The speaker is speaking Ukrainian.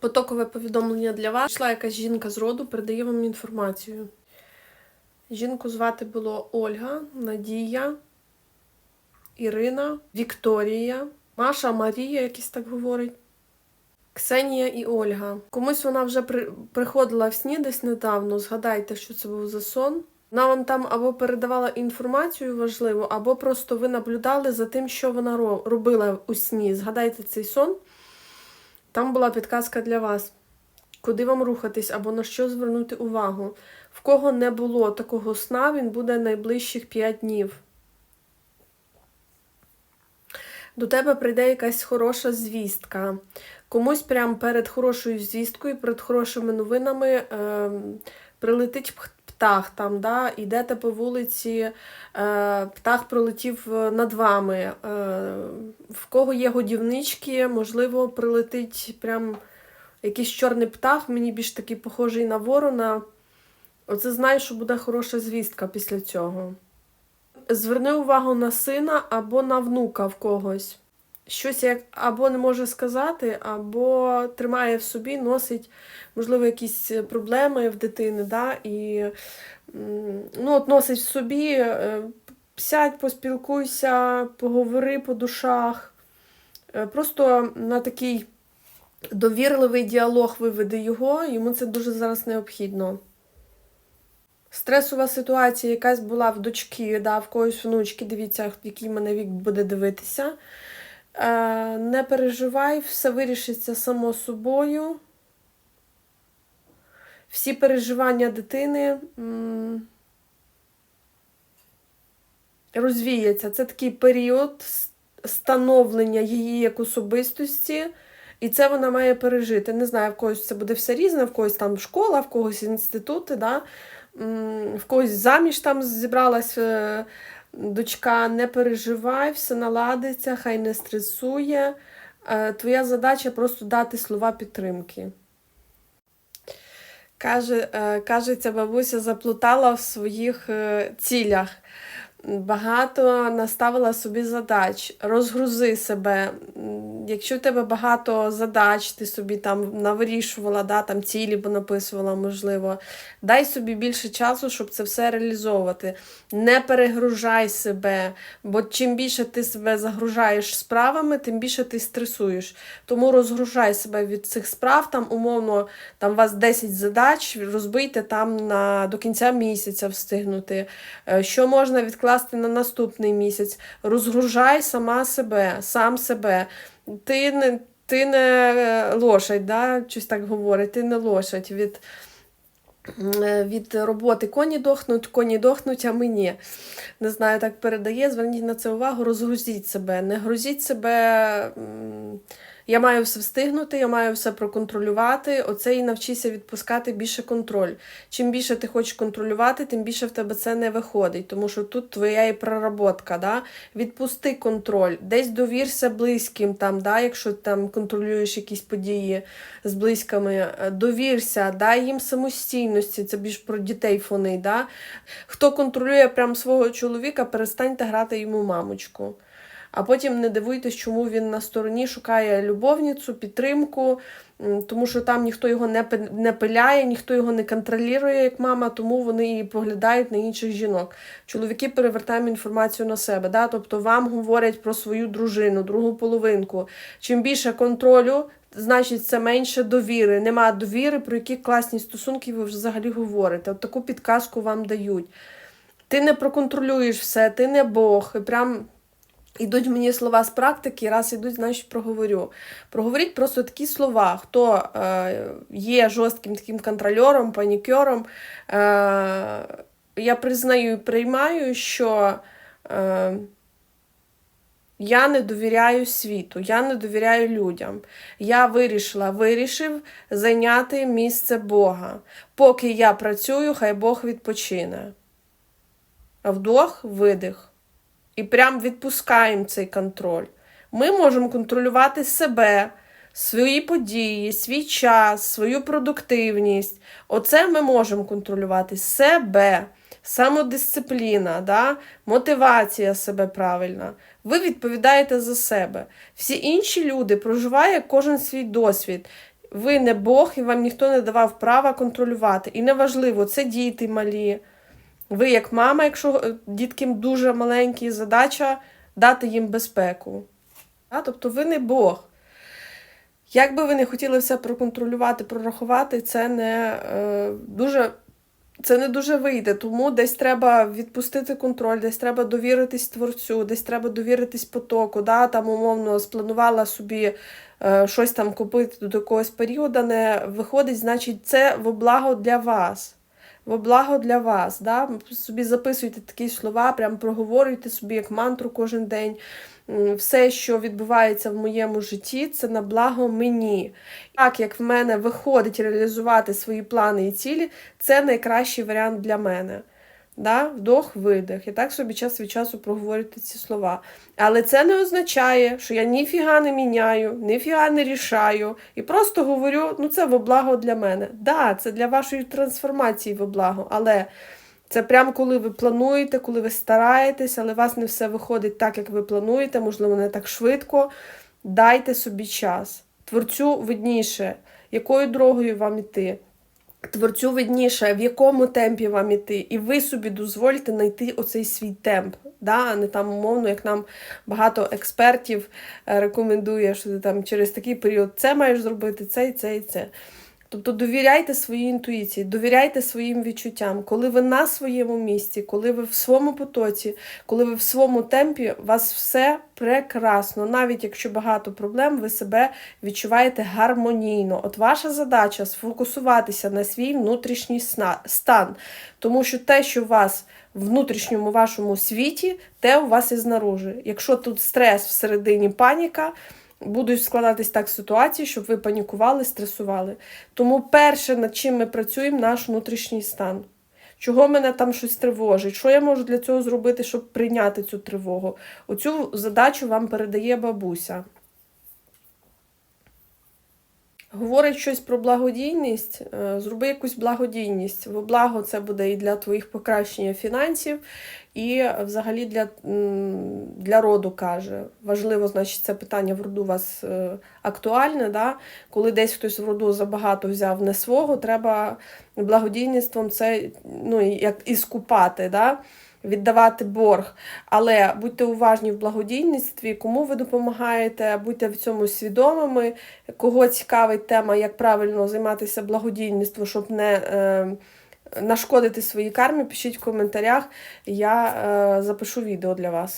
Потокове повідомлення для вас. Йшла якась жінка з роду, передає вам інформацію. Жінку звати було Ольга, Надія, Ірина, Вікторія, Маша, Марія, якось так говорить. Ксенія і Ольга. Комусь вона вже при... приходила в сні десь недавно. Згадайте, що це був за сон. Вона вам там або передавала інформацію важливу, або просто ви наблюдали за тим, що вона робила у сні. Згадайте цей сон. Там була підказка для вас. Куди вам рухатись або на що звернути увагу. В кого не було такого сна, він буде найближчих 5 днів. До тебе прийде якась хороша звістка. Комусь прямо перед хорошою звісткою, перед хорошими новинами е, прилетить птах там, да? йдете по вулиці, е, птах прилетів е, над вами. Е, в кого є годівнички, можливо, прилетить прям якийсь чорний птах, мені більш такий похожий на ворона. Оце знаю, що буде хороша звістка після цього. Зверни увагу на сина або на внука в когось. Щось як або не може сказати, або тримає в собі, носить, можливо, якісь проблеми в дитини, да? і ну, от носить в собі, е, сядь, поспілкуйся, поговори по душах. Е, Просто на такий довірливий діалог виведи його, йому це дуже зараз необхідно. Стресова ситуація якась була в дочки, да, в когось внучки, дивіться, який мене вік буде дивитися. Е, не переживай, все вирішиться само собою. Всі переживання дитини м, розвіяться. Це такий період становлення її як особистості, і це вона має пережити. Не знаю, в когось це буде все різне, в когось там школа, в когось інститути, да? В когось заміж там зібралась е, дочка, не переживай, все наладиться, хай не стресує. Е, Твоя задача просто дати слова підтримки. Каже, е, каже, ця бабуся заплутала в своїх е, цілях. Багато наставила собі задач, розгрузи себе. Якщо в тебе багато задач, ти собі там навирішувала, да, там цілі понаписувала, можливо, дай собі більше часу, щоб це все реалізовувати. Не перегружай себе, бо чим більше ти себе загружаєш справами, тим більше ти стресуєш. Тому розгружай себе від цих справ, там умовно там у вас 10 задач, розбийте там на, до кінця місяця встигнути. Е, Що можна відкласти на наступний місяць? Розгружай сама себе, сам себе. Ти не, ти не е, лошадь, да? щось так говорить, ти не лошадь. Від, е, від роботи коні дохнуть, коні дохнуть, а мені. Не знаю, так передає. Зверніть на це увагу, розгрузіть себе. Не грузіть себе. Я маю все встигнути, я маю все проконтролювати. Оце і навчися відпускати більше контроль. Чим більше ти хочеш контролювати, тим більше в тебе це не виходить, тому що тут твоя і проработка. Да? Відпусти контроль, десь довірся близьким, там, да? якщо там контролюєш якісь події з близькими, е, довірся, дай їм самостійності, це більш про дітей фони. Да? Хто контролює прям свого чоловіка, перестаньте грати йому мамочку. А потім не дивуйтесь, чому він на стороні шукає любовницю, підтримку, тому що там ніхто його не, пиляє, ніхто його не контролює, як мама, тому вони і поглядають на інших жінок. Чоловіки перевертаємо інформацію на себе. Да? Тобто вам говорять про свою дружину, другу половинку. Чим більше контролю, значить це менше довіри. Нема довіри, про які класні стосунки ви взагалі говорите. От таку підказку вам дають. Ти не проконтролюєш все, ти не Бог. І прям ідуть мені слова з практики, раз ідуть, значить проговорю. Проговоріть просто такі слова. Хто е, є жорстким таким контрольором, панікером, е, я признаю і приймаю, що. Е, я не довіряю світу, я не довіряю людям. Я вирішила, вирішив зайняти місце Бога. Поки я працюю, хай Бог відпочине. Вдох, видих. І прям відпускаємо цей контроль. Ми можемо контролювати себе, свої події, свій час, свою продуктивність. Оце ми можемо контролювати себе, самодисципліна, да? мотивація себе правильна. Ви відповідаєте за себе. Всі інші люди проживають кожен свій досвід. Ви не Бог, і вам ніхто не давав права контролювати. І неважливо, це діти малі. Ви, як мама, якщо е, дітки дуже маленькі, задача дати їм безпеку. Тобто ви не Бог. Як би ви не хотіли все проконтролювати, прорахувати, це не е, дуже. Це не дуже вийде, тому десь треба відпустити контроль, десь треба довіритись творцю, десь треба довіритись потоку. Да? Там, умовно, спланувала собі е, щось там купити до якогось періоду, не виходить, значить, це во благо для вас. Во благо для вас. Да? Собі записуйте такі слова, прям проговорюйте собі як мантру кожен день. Все, що відбувається в моєму житті, це на благо мені. Так як в мене виходить реалізувати свої плани і цілі, це найкращий варіант для мене. Да? Вдох, видих. І так собі час від часу проговорюйте ці слова. Але це не означає, що я ніфіга не міняю, ніфіга не рішаю. І просто говорю, ну це во благо для мене. Да, це для вашої трансформації во благо, але це прямо коли ви плануєте, коли ви стараєтесь, але у вас не все виходить так, як ви плануєте, можливо, не так швидко. Дайте собі час. Творцю видніше, якою дорогою вам іти. Творцю видніше, в якому темпі вам іти, і ви собі дозвольте знайти оцей свій темп, да? а не там умовно, як нам багато експертів е, рекомендує, що ти там через такий період це маєш зробити, це і це і це. Тобто довіряйте своїй інтуїції, довіряйте своїм відчуттям. Коли ви на своєму місці, коли ви в своєму потоці, коли ви в своєму темпі, у вас все прекрасно. Навіть якщо багато проблем, ви себе відчуваєте гармонійно. От ваша задача сфокусуватися на свій внутрішній стан. Тому що те, що у вас в внутрішньому вашому світі, те у вас і знаружи. Якщо тут стрес всередині паніка, будуть складатись так ситуації, щоб ви панікували, стресували. Тому перше, над чим ми працюємо, наш внутрішній стан. Чого мене там щось тривожить? Що я можу для цього зробити, щоб прийняти цю тривогу? Оцю задачу вам передає бабуся. Говорить щось про благодійність, е, зроби якусь благодійність. Во благо це буде і для твоїх покращення фінансів, і взагалі для, для роду каже. Важливо, значить, це питання в роду у вас е, актуальне. Да? Коли десь хтось в роду забагато взяв не свого, треба благодійництвом це ну, як і скупати. Да? Віддавати борг. Але будьте уважні в благодійництві, кому ви допомагаєте, будьте в цьому свідомими, кого цікавить тема, як правильно займатися благодійництвом, щоб не е, нашкодити своїй кармі, пишіть в коментарях, я е, запишу відео для вас.